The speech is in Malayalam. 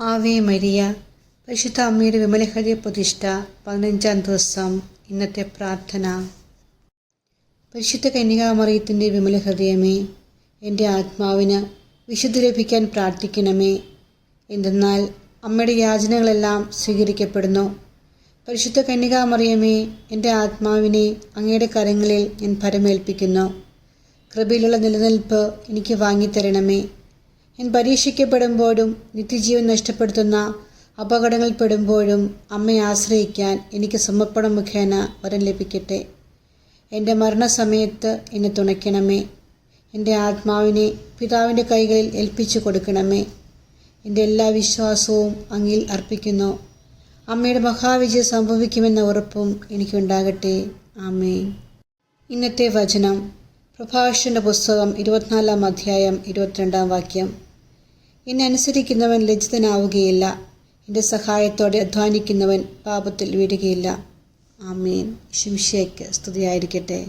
Ave Maria. പരിശുദ്ധ അമ്മയുടെ വിമലഹരി പ്രതിഷ്ഠ പതിനഞ്ചാം ദിവസം ഇന്നത്തെ പ്രാർത്ഥന. പരിശുദ്ധ കന്യകാമറിയത്തിന്റെ വിമലഹൃദയമേ എന്റെ ആത്മാവിന് വിശുദ്ധി ലഭിക്കാൻ പ്രാർത്ഥിക്കണമേ. എന്തെന്നാൽ അമ്മയുടെ യാചനകളെല്ലാം സ്വീകരിക്കപ്പെടുന്നു. പരിശുദ്ധ കന്യകാമറിയമേ എന്റെ ആത്മാവിനെ അങ്ങയുടെ കരങ്ങളിൽ ഞാൻ പരമേൽപ്പിക്കുന്നു കൃപയിലുള്ള നിലനിൽപ്പ് എനിക്ക് വാങ്ങിത്തരണമേ. ഞാൻ പരീക്ഷിക്കപ്പെടുമ്പോഴും നിത്യജീവൻ നഷ്ടപ്പെടുത്തുന്ന അപകടങ്ങളിൽപ്പെടുമ്പോഴും അമ്മയെ ആശ്രയിക്കാൻ എനിക്ക് സമർപ്പണം മുഖേന വരം ലഭിക്കട്ടെ. എന്റെ മരണസമയത്ത് എന്നെ തുണയ്ക്കണമേ. എന്റെ ആത്മാവിനെ പിതാവിന്റെ കൈകളിൽ ഏൽപ്പിച്ചു കൊടുക്കണമേ. എന്റെ എല്ലാ വിശ്വാസവും അങ്ങിൽ അർപ്പിക്കുന്നു. അമ്മയുടെ മഹാവിജയം സംഭവിക്കുമെന്ന ഉറപ്പും എനിക്കുണ്ടാകട്ടെ. ആമേ ഇന്നത്തെ വചനം പ്രഭാഷന്റെ പുസ്തകം ഇരുപത്തിനാലാം അധ്യായം ഇരുപത്തിരണ്ടാം വാക്യം. എന്നെ അനുസരിക്കുന്നവൻ ലജ്ജിതനാവുകയില്ല. എന്റെ സഹായത്തോടെ അധ്വാനിക്കുന്നവൻ പാപത്തിൽ വീഴുകയില്ല ആമേൻ. ശിംഷയ്ക്ക് സ്തുതിയായിരിക്കട്ടെ.